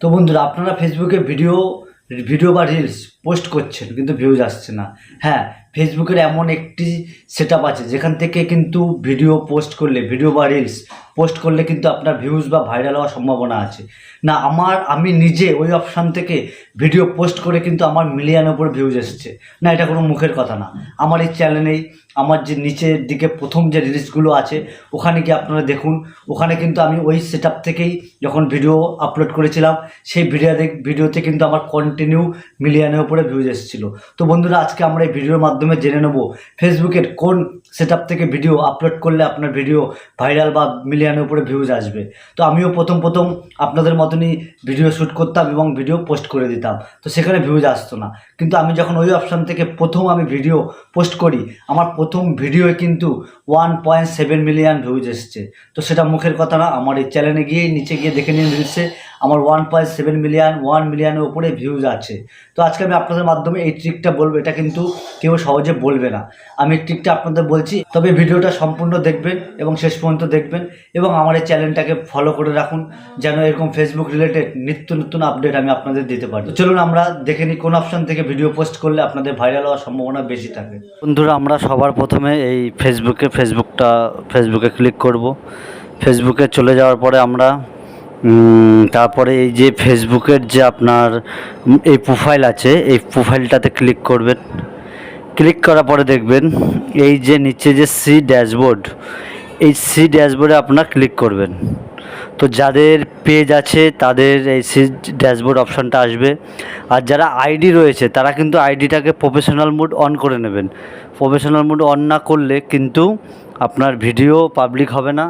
তো বন্ধুরা, আপনারা ফেসবুকে ভিডিও ভিডিও বা রিলস পোস্ট করছেন, কিন্তু ভিউজ আসছে না। হ্যাঁ ফেসবুকের এমন একটি সেট আছে, যেখান থেকে কিন্তু ভিডিও পোস্ট করলে ভিডিও বা রিলস পোস্ট করলে কিন্তু আপনার ভিউজ বা ভাইরাল হওয়ার সম্ভাবনা আছে। না, আমার, আমি নিজে ওই অপশান থেকে ভিডিও পোস্ট করে কিন্তু আমার মিলিয়নের উপর ভিউজ এসছে। না, এটা কোনো মুখের কথা না। আমার এই চ্যানেলেই আমার যে নিচের দিকে প্রথম যে রিলসগুলো আছে, ওখানে গিয়ে আপনারা দেখুন। ওখানে কিন্তু আমি ওই সেট থেকেই যখন ভিডিও আপলোড করেছিলাম, সেই ভিডিও ভিডিওতে কিন্তু আমার কন্টিনিউ মিলিয়নের উপরে ভিউজ এসেছিল। তো বন্ধুরা, আজকে আমরা এই ভিডিওর মাধ্যমে জেনে নেব ফেসবুকের কোন সেট থেকে ভিডিও আপলোড করলে আপনার ভিডিও ভাইরাল বা মিলিয়নের উপরে ভিউজ আসবে। তো আমিও প্রথম প্রথম আপনাদের মতনই ভিডিও শ্যুট করতাম এবং ভিডিও পোস্ট করে দিতাম। তো সেখানে ভিউজ আসতো না। কিন্তু আমি যখন ওই অপশান থেকে প্রথম আমি ভিডিও পোস্ট করি, আমার প্রথম ভিডিওয়ে কিন্তু one point seven million views এসছে। তো সেটা মুখের কথা না, আমার এই চ্যানেলে গিয়ে নিচে গিয়ে দেখে নিয়ে রিলসে আমার one point seven million one মিলিয়নের উপরে ভিউজ আছে। তো আজকে আমি আপনাদের মাধ্যমে এই ট্রিকটা বলব, এটা কিন্তু কেউ সহজে বলবে না। আমি ট্রিকটা আপনাদের বলছি, তবে ভিডিওটা সম্পূর্ণ দেখবেন এবং শেষ পর্যন্ত দেখবেন। এবং আমার এই চ্যানেলটাকে ফলো করে রাখুন, যেন এরকম ফেসবুক রিলেটেড নিত্য নতুন আপডেট আমি আপনাদের দিতে পারি। চলুন আমরা দেখে নিই কোন অপশন থেকে ভিডিও পোস্ট করলে আপনাদের ভাইরাল হওয়ার সম্ভাবনা বেশি থাকে। বন্ধুরা, আমরা সবার প্রথমে এই ফেসবুকে ফেসবুকটা ফেসবুকে ক্লিক করব। ফেসবুকে চলে যাওয়ার পরে আমরা তারপরে এই যে ফেসবুকের যে আপনার এই প্রোফাইল আছে, এই প্রোফাইলটাতে ক্লিক করবেন। ক্লিক করার পরে দেখবেন, এই যে নিচে যে সি ড্যাশবোর্ড এই সি ড্যাশবোর্ডে আপনার ক্লিক করবেন। তো যাদের পেজ আছে, তাদের এই সি ড্যাশবোর্ড অপশানটা আসবে। আর যারা আইডি রয়েছে, তারা কিন্তু আইডিটাকে প্রফেশনাল মুড অন করে নেবেন। প্রফেশনাল মুড অন না করলে কিন্তু আপনার ভিডিও পাবলিক হবে না।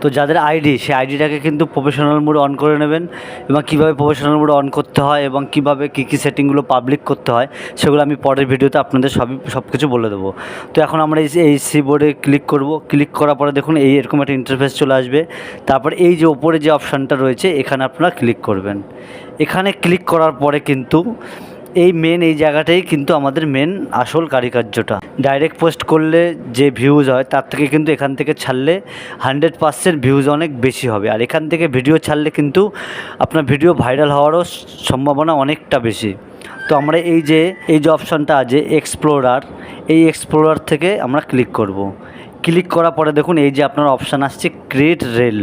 তো যাদের আইডি সেই আইডিটাকে কিন্তু প্রফেশনাল মোড অন করে নেবেন এবং কীভাবে প্রফেশনাল মোড অন করতে হয় এবং কীভাবে কী কী সেটিংগুলো পাবলিক করতে হয়, সেগুলো আমি পরের ভিডিওতে আপনাদের সবই সব কিছু বলে দেবো। তো এখন আমরা এই এই সি বোর্ডে ক্লিক করব। ক্লিক করার পরে দেখুন এই এরকম একটা ইন্টারফেস চলে আসবে। তারপর এই যে ওপরে যে অপশানটা রয়েছে, এখানে আপনারা ক্লিক করবেন। এখানে ক্লিক করার পরে কিন্তু এই মেন এই জায়গাটাই কিন্তু আমাদের মেন আসল কারিকার্যটা। ডাইরেক্ট পোস্ট করলে যে ভিউজ হয়, তার থেকে কিন্তু এখান থেকে ছাড়লে হান্ড্রেড পার্সেন্ট ভিউজ অনেক বেশি হবে। আর এখান থেকে ভিডিও ছাড়লে কিন্তু আপনার ভিডিও ভাইরাল হওয়ারও সম্ভাবনা অনেকটা বেশি। তো আমরা এই যে এই যে অপশানটা আছে এক্সপ্লোরার এই এক্সপ্লোরার থেকে আমরা ক্লিক করব। ক্লিক করার পরে দেখুন, এই যে আপনার অপশান আসছে ক্রিয়েট রেল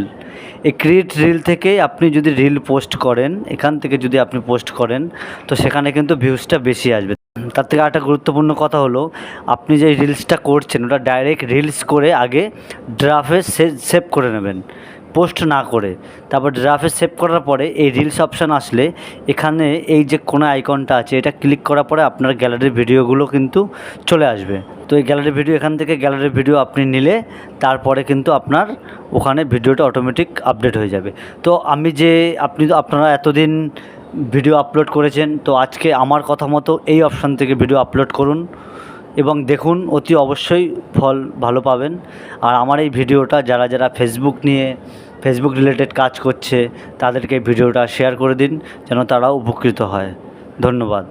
এই ক্রিয়েট রিল থেকে আপনি যদি রিল পোস্ট করেন, এখান থেকে যদি আপনি পোস্ট করেন, তো সেখানে কিন্তু ভিউজটা বেশি আসবে। তার থেকে একটা গুরুত্বপূর্ণ কথা হলো, আপনি যে রিলসটা করছেন, ওটা ডাইরেক্ট রিলস করে আগে ড্রাফে সেভ করে নেবেন। পোস্ট না করে, তারপর ড্রাফে সেভ করার পরে এই রিলস অপশান আসলে এখানে এই যে কোনো আইকনটা আছে, এটা ক্লিক করার পরে আপনার গ্যালারির ভিডিওগুলো কিন্তু চলে আসবে। তো এই গ্যালারির ভিডিও এখান থেকে গ্যালারির ভিডিও আপনি নিলে, তারপরে কিন্তু আপনার ওখানে ভিডিওটা অটোমেটিক আপডেট হয়ে যাবে। তো আমি যে আপনি, আপনারা এতদিন ভিডিও আপলোড করেছেন, তো আজকে আমার কথা মতো এই অপশান থেকে ভিডিও আপলোড করুন এবং দেখুন, অতি অবশ্যই ফল ভালো পাবেন। আর আমার এই ভিডিওটা যারা যারা ফেসবুক নিয়ে ফেসবুক রিলেটেড কাজ করছে তাদেরকে ভিডিওটা শেয়ার করে দিন যেন তারাও উপকৃত হয়। ধন্যবাদ।